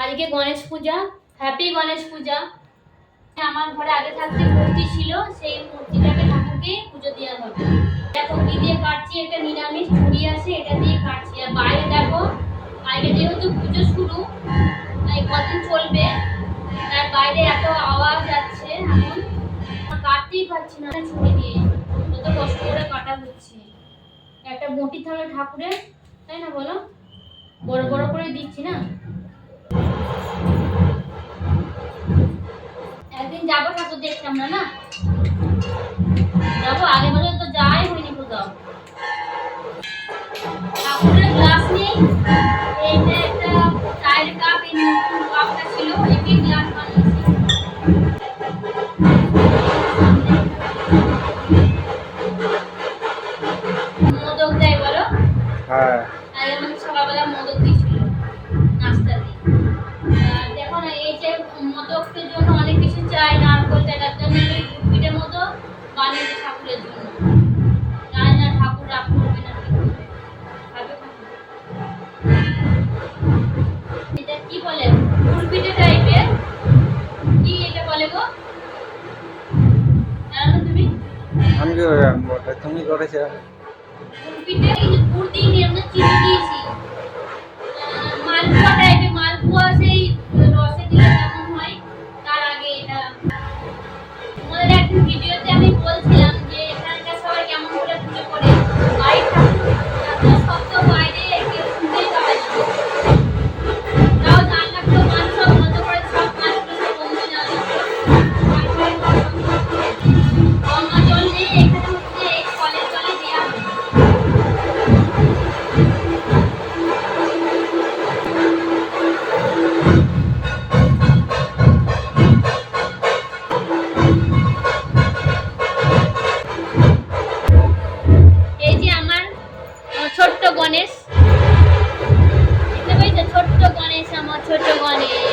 আজকে গণেশ পূজা। হ্যাপি গণেশ পূজা। আমার ঘরে আগে থাকতে মূর্তি ছিল, সেই মূর্তিটাকে ঠাকুরকে পুজো দেওয়া হবে দেখো কি দিয়ে কাটছি এটা নিরামিষ ঝুড়ি আছে, এটা দিয়ে কাটছি। আর বাইরে দেখো আজকে যেহেতু পুজো শুরু, তাই কদিন চলবে? তার বাইরে এত আওয়াজ যাচ্ছে এখন। কাটতেই পারছি না ছুরি দিয়ে। কত কষ্ট করে কাটা হচ্ছে। একটা বটি থাকলে ঠাকুরের, তাই না বলো? বড় বড় করে দিচ্ছি না? একদিন যাব ঠাকুর দেখতে আমরা, না? যাব, আগে বছর তো যাই হয়নি কোথাও। দেয় বলো? হ্যাঁ। পিঠে টাইপের কি এটা বলে গো। জানো তুমি? আমি জানব তুমি করেছ। পিঠে দিয়েছি। মালপোয়া টাইপের মালপোয়া আছে ছোট্ট গণেশ। ছোট্ট গণেশ আমার ছোট্ট গণেশ।